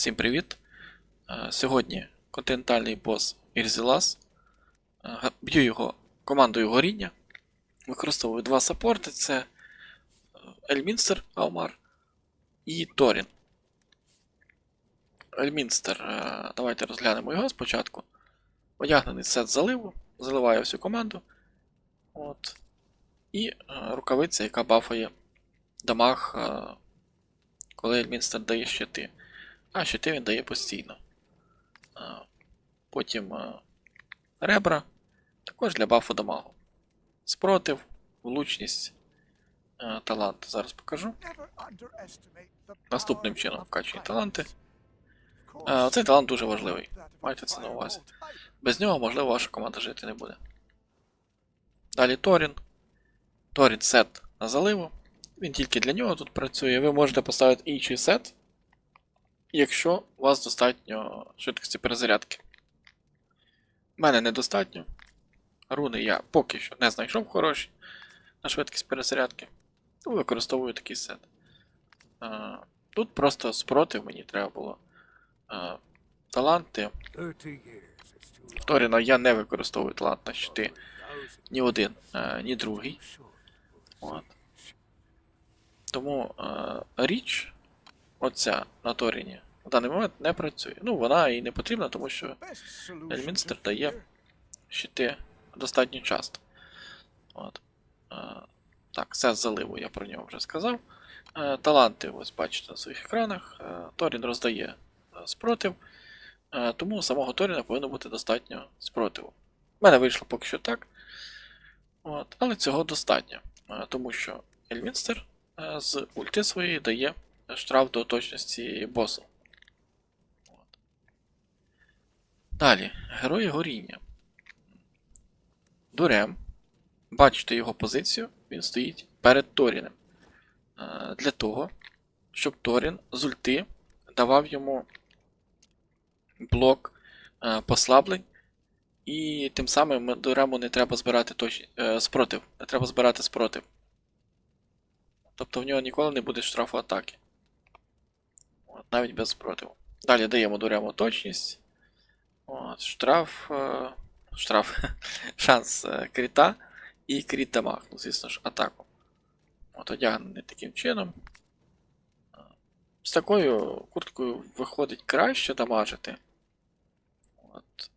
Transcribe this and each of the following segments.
Всім привіт! Е, Сьогодні континентальний бос Ірзілас. Е, Б'ю його командою горіння. Використовую два саппорти: це е, Ельмінстер Аумар і Торін. Ельмінстер, давайте розглянемо його спочатку. Одягнений сет заливу, заливаю всю команду. От. І рукавиця, яка бафає дамаг, коли Ельмінстер дає щити. А щити він дає постійно. А, Потім а, ребра. Також для бафу дамагу. Спротив, влучність, а, талант. Зараз покажу. Наступним чином вкачені таланти. А, Цей талант дуже важливий. Майте це на увазі. Без нього, можливо, ваша команда жити не буде. Далі Торін. Торін сет на заливу. Він тільки для нього тут працює. Ви можете поставити інший сет, якщо у вас достатньо швидкості перезарядки. У мене недостатньо. Руни я поки що не знайшов хороші на швидкість перезарядки. Тому використовую такий сет. А, Тут просто спротив мені треба було. А, Таланти. Торіна я не використовую талант на щити ні один, е, ні другий. От. Тому е, річ, оця на Торіні, в даний момент не працює. Ну, вона і не потрібна, тому що Ельмінстер дає щити достатньо часто. От. Е, так, з заливу, я про нього вже сказав. Е, таланти, ось бачите на своїх екранах. Е, Торін роздає спротив. Тому самого Торіна повинно бути достатньо спротиву. У мене вийшло поки що так. От, але цього достатньо. Тому що Ельмінстер з ульти своєї дає штраф до точності босу. От. Далі, герої горіння. Дурем. Бачите його позицію, він стоїть перед Торінем. Е, Для того, щоб Торін з ульти давав йому блок е, послаблень, і тим самим Дурему не треба збирати точ... е, спротив. Не треба збирати спротив. Тобто в нього ніколи не буде штрафу атаки. Навіть без спротиву. Далі даємо Дурему точність. От, штраф. Е, штраф. Шанс е, кріта і кріт дамаг. Ну, звісно ж, атаку. От одягнений таким чином. З такою курткою виходить краще дамажити. От.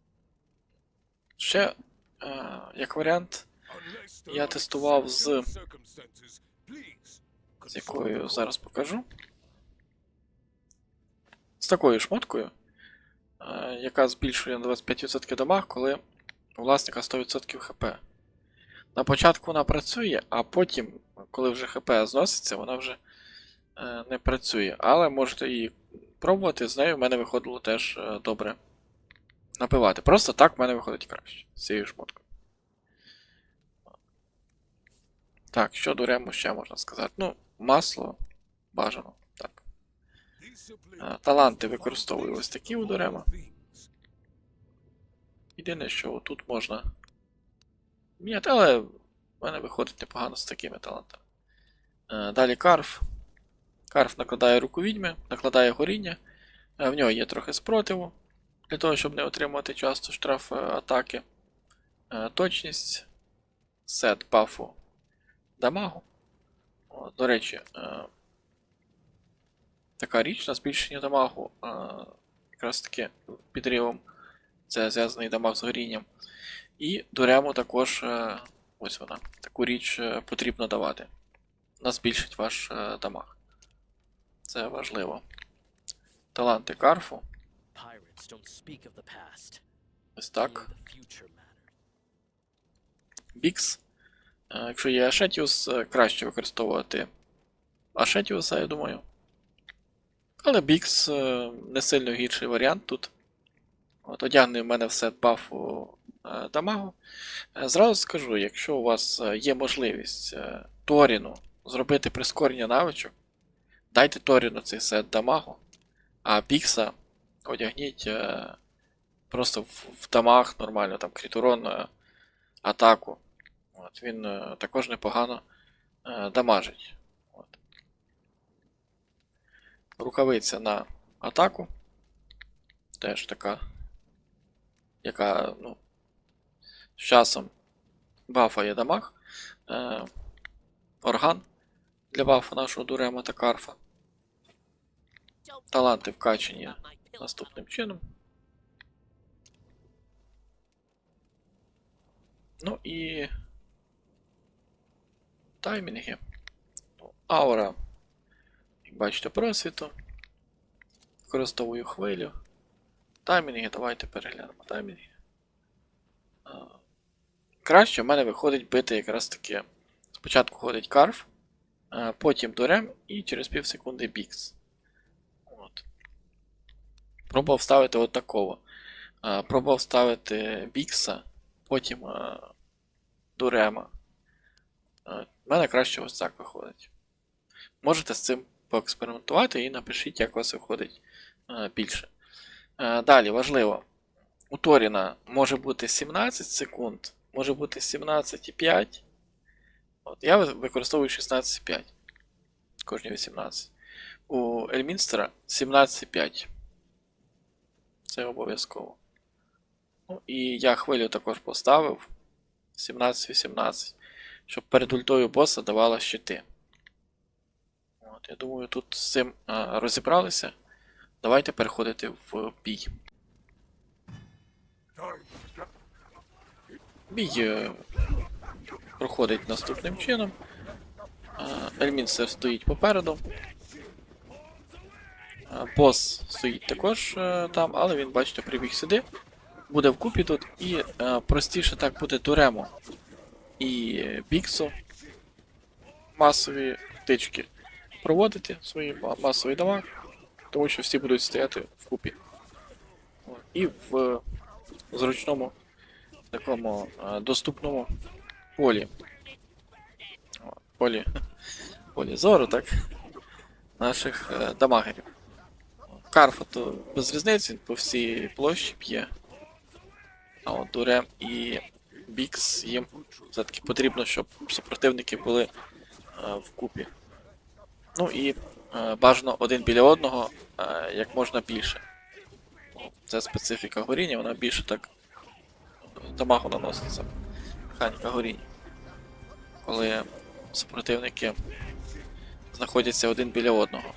Ще, е, як варіант, Я тестував з з якою зараз покажу. З такою шмоткою, е, яка збільшує на 25% дамаг, коли у власника 100% хп. На початку вона працює, а потім, коли вже хп зноситься, вона вже е, не працює. Але можете її пробувати, з нею в мене виходило теж е, добре напивати. Просто так в мене виходить краще з цією шмоткою. Так, що до рему ще можна сказати? Ну, масло бажано. Е, Таланти використовую ось такі у Дорема. Єдине, що тут можна міняти, але в мене виходить непогано з такими талантами. Е, Далі карф. Карф накладає руку відьми, накладає горіння. Е, В нього є трохи спротиву для того, щоб не отримувати часто штраф атаки. Точність. Сет бафу дамагу. До речі, така річ на збільшення дамагу, якраз таки підривом. Це зв'язаний дамаг з горінням. І дурему також, е, ось вона, таку річ е, потрібно давати. Вона збільшить ваш е, дамаг. Це важливо. Таланти карфу. Ось так. Бікс. Якщо є Ашетіус, краще використовувати Ашетіуса, я думаю. Але Бікс е, не сильно гірший варіант тут. От одягне в мене все бафу е, дамагу. Е, Зразу скажу, якщо у вас є можливість Торіну зробити прискорення навичок, дайте Торіну цей сет дамагу, а Бікса одягніть просто в, дамаг нормально, там крітурон, атаку. От, він також непогано дамажить. От. Рукавиця на атаку. теж така, яка, ну, з часом бафає дамаг. Е, орган для бафу нашого Дурема та Карфа. Таланти вкачені наступним чином. Ну і. Таймінги. Аура. Бачите, просвіту. Використовую хвилю. Таймінги, давайте переглянемо таймінги. Краще в мене виходить бити якраз таки. Спочатку ходить карф, потім дурем і через пів секунди бікс. От. Пробував ставити от такого. Пробував ставити бікса, потім дурема. В мене краще ось так виходить. Можете з цим поекспериментувати і напишіть, як у вас виходить більше. Далі важливо. У Торіна може бути 17 секунд, може бути 17,5. От, я використовую 16,5. Кожні 18. У Ельмінстера 17,5. Це обов'язково. Ну, і я хвилю також поставив 17-18, щоб перед ультою боса давала щити. От, я думаю, тут з цим а, розібралися. Давайте переходити в бій. Бій е, проходить наступним чином. А, Ельмінстер стоїть попереду. Бос стоїть також е, там, але він, бачите, прибіг сюди. Буде вкупі тут і е, простіше так буде Дурему і Біксу масові тички проводити свої ма- масовий дамаг, тому що всі будуть стояти вкупі. І в е, зручному такому е, доступному полі. Полі, полі зору, так? Наших е, дамагерів. Карфа то без різниці, по всій площі п'є. А от Дурем і Бікс їм все-таки потрібно, щоб супротивники були вкупі. Ну і е, бажано один біля одного е, як можна більше. Це специфіка горіння, вона більше так дамагу наноситься. Механіка горіння. Коли супротивники знаходяться один біля одного.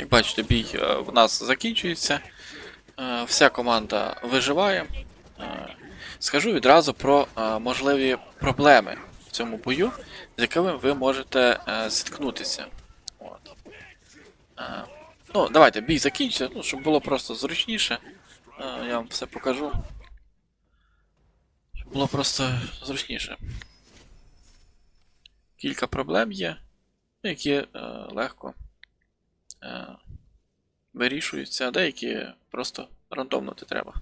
Як бачите, бій е, в нас закінчується. Е, Вся команда виживає. Е, Скажу відразу про можливі проблеми в цьому бою, з якими ви можете зіткнутися. От. Ну, давайте, бій закінчиться, ну, щоб було просто зручніше. Я вам все покажу. Щоб було просто зручніше. Кілька проблем є, які легко е, вирішуються, а деякі просто рандомнути треба.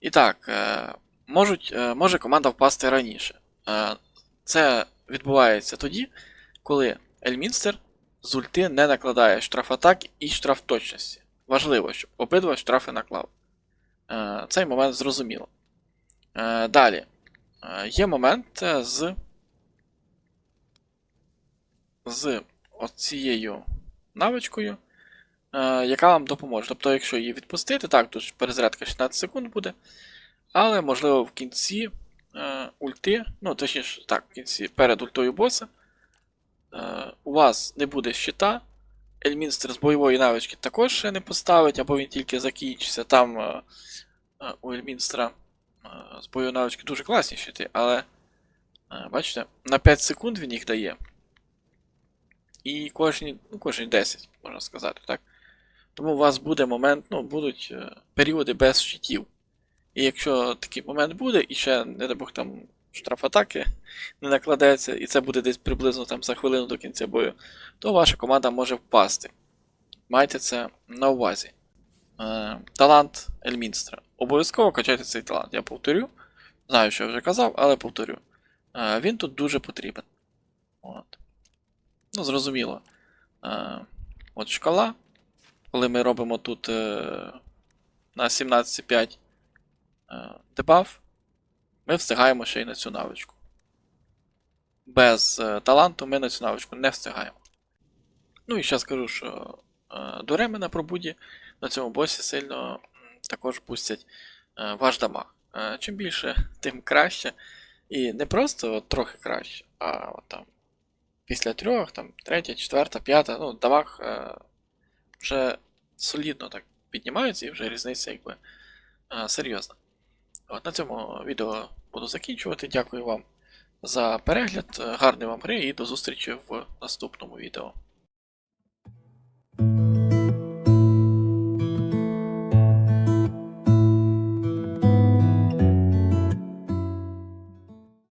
І так, е, можуть, е, може команда впасти раніше. Е, це відбувається тоді, коли Ельмінстер з ульти не накладає штраф атак і штраф точності. Важливо, щоб обидва штрафи наклав. Е, цей момент зрозуміло. Е, далі. Е, є момент е, з. з оцією навичкою, е, яка вам допоможе. Тобто, якщо її відпустити, так, тут перезарядка 16 секунд буде. Але, можливо, в кінці е, ульти, ну, точніше, так, в кінці перед ультою боса, е, у вас не буде щита. Ельмінстер з бойової навички також ще не поставить, або він тільки закінчиться. Там у Ельмінстера з бойової навички дуже класні щити, але бачите, на 5 секунд він їх дає. І кожні, ну, кожні 10, можна сказати, так. Тому у вас буде момент, ну, будуть е, періоди без щитів. І якщо такий момент буде, і ще, не дай Бог, там штраф атаки не накладеться, і це буде десь приблизно там за хвилину до кінця бою, то ваша команда може впасти. Майте це на увазі. Е, талант Ельмінстра. Обов'язково качайте цей талант. Я повторю. Знаю, що я вже казав, але повторю. Е, він тут дуже потрібен. От. Ну, зрозуміло. Е, от шкала. Коли ми робимо тут е, на 17,5 е, дебаф, ми встигаємо ще й на цю навичку. Без е, таланту ми на цю навичку не встигаємо. Ну і ще скажу, що е, дуреми на пробуді на цьому босі сильно також пустять е, ваш дамаг. Е, чим більше, тим краще. І не просто от, трохи краще, а от, там після трьох, там, третя, четверта, п'ята, ну, давах е, вже солідно так піднімаються і вже різниця якби е, серйозна. От на цьому відео буду закінчувати. Дякую вам за перегляд, гарної вам гри і до зустрічі в наступному відео.